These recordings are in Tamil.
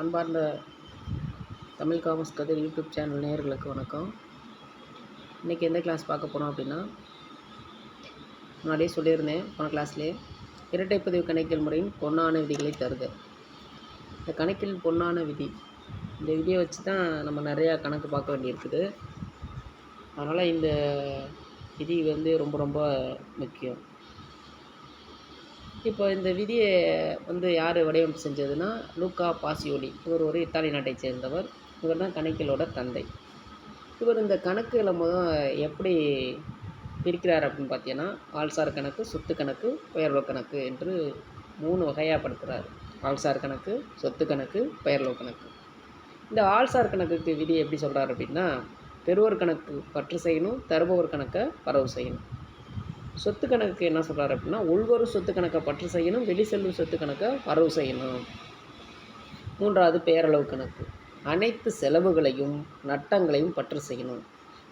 அன்பார்ந்த Tamil commerce Kathir YouTube channel நேயர்களுக்கு வணக்கம். இன்றைக்கி எந்த கிளாஸ் பார்க்க போகிறோம் அப்படின்னா முன்னாடியே சொல்லியிருந்தேன் போன கிளாஸ்லேயே இரட்டைப்பதிவு கணக்கியல் முறையின் பொன்னான விதிகளை தருது இந்த கணக்கில் பொன்னான விதி இந்த விதியை வச்சு தான் நம்ம நிறையா கணக்கு பார்க்க வேண்டியிருக்குது. அதனால் இந்த விதி வந்து ரொம்ப ரொம்ப முக்கியம். இப்போ இந்த விதியை வந்து யார் வடிவமைப்பு செஞ்சதுன்னா லூக்கா பாசியோலி. இவர் ஒரு இத்தாலி நாட்டை சேர்ந்தவர். இவர் தான் கணக்கியலோட தந்தை. இவர் இந்த கணக்குகளை முதல் எப்படி பிரிக்கிறார் அப்படின்னு பார்த்தீங்கன்னா ஆள்சார் கணக்கு சொத்து கணக்கு பெயர்லோ கணக்கு என்று மூணு வகையாக படுத்துகிறார் ஆள்சார் கணக்கு சொத்து கணக்கு பெயர்லோ கணக்கு. இந்த ஆள்சார் கணக்குக்கு விதி எப்படி சொல்கிறார் அப்படின்னா பெறுவர் கணக்கு பற்று செய்யணும் தருபவர் கணக்கை பரவு செய்யணும். சொத்து கணக்கு என்ன சொல்கிறார் அப்படின்னா உள்வரும் சொத்து கணக்கை பற்று செய்யணும் வெளி செல்லும் சொத்து கணக்கை வரவு செய்யணும். மூன்றாவது பேரளவு கணக்கு. அனைத்து செலவுகளையும் நட்டங்களையும் பற்று செய்யணும்.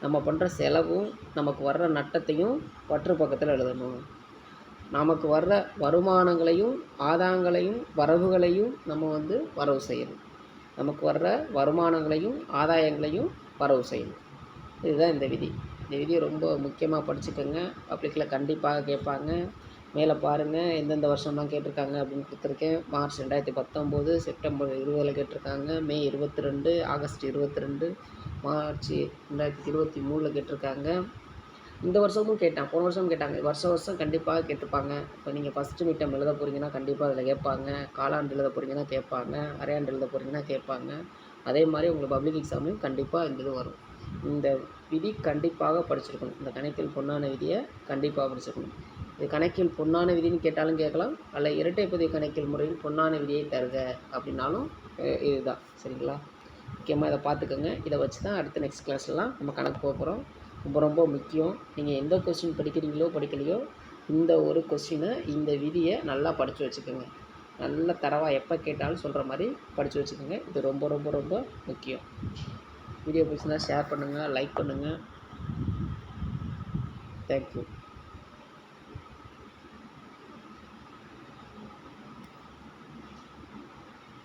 நம்ம பண்ணுற செலவும் நமக்கு வர்ற நட்டத்தையும் பற்று பக்கத்தில் எழுதணும். நமக்கு வர்ற வருமானங்களையும் ஆதாயங்களையும் வரவுகளையும் நம்ம வந்து வரவு செய்யணும். நமக்கு வர்ற வருமானங்களையும் ஆதாயங்களையும் வரவு செய்யணும். இதுதான் இந்த விதி. இந்த விதியை ரொம்ப முக்கியமாக படிச்சுக்கோங்க. பப்ளிக்கில் கண்டிப்பாக கேட்பாங்க. மேலே பாருங்கள் எந்தெந்த வருஷம்லாம் கேட்டிருக்காங்க அப்படின்னு கொடுத்துருக்கேன். மார்ச் ரெண்டாயிரத்தி பத்தொம்போது செப்டம்பர் இருபதில் கேட்டிருக்காங்க. மே இருபத்தி ரெண்டு ஆகஸ்ட் இருபத்தி ரெண்டு மார்ச் ரெண்டாயிரத்தி இருபத்தி மூணில் கேட்டிருக்காங்க. இந்த வருஷமும் கேட்டேன் போன வருஷமும் கேட்டாங்க. வருஷம் வருஷம் கண்டிப்பாக கேட்டிருப்பாங்க. இப்போ நீங்கள் ஃபஸ்ட்டு மீட்டம் எழுத போகிறீங்கன்னா கண்டிப்பாக அதில் கேட்பாங்க. காலாண்டு எழுத போகிறீங்கன்னா கேட்பாங்க. அரையாண்டு எழுத போகிறீங்கன்னா கேட்பாங்க. அதே மாதிரி உங்களுக்கு பப்ளிக் எக்ஸாம்லையும் கண்டிப்பாக இந்த இது வரும். இந்த விதி கண்டிப்பாக படிச்சிருக்கணும். இந்த கணக்கில் பொன்னான விதியை கண்டிப்பாக படிச்சிருக்கணும். இது கணக்கில் பொன்னான விதின்னு கேட்டாலும் கேட்கலாம். அல்ல இரட்டைப்பதிவு கணக்கில் முறையில் பொன்னான விதியை தருக அப்படின்னாலும் இதுதான். சரிங்களா? முக்கியமாக இதை பார்த்துக்கோங்க. இதை வச்சு தான் அடுத்த நெக்ஸ்ட் கிளாஸ்லாம் நம்ம கணக்கு போக போகிறோம் ரொம்ப ரொம்ப முக்கியம். நீங்கள் எந்த கொஸ்டின் படிக்கிறீங்களோ படிக்கலையோ இந்த ஒரு கொஸ்டினை இந்த விதியை நல்லா படித்து வச்சுக்கோங்க. நல்ல தரவாக எப்போ கேட்டாலும் சொல்கிற மாதிரி படித்து வச்சுக்கோங்க. இது ரொம்ப ரொம்ப ரொம்ப முக்கியம். வீடியோ பிடிச்சிருந்தால் ஷேர் பண்ணுங்கள் லைக் பண்ணுங்கள் தேங்க்யூ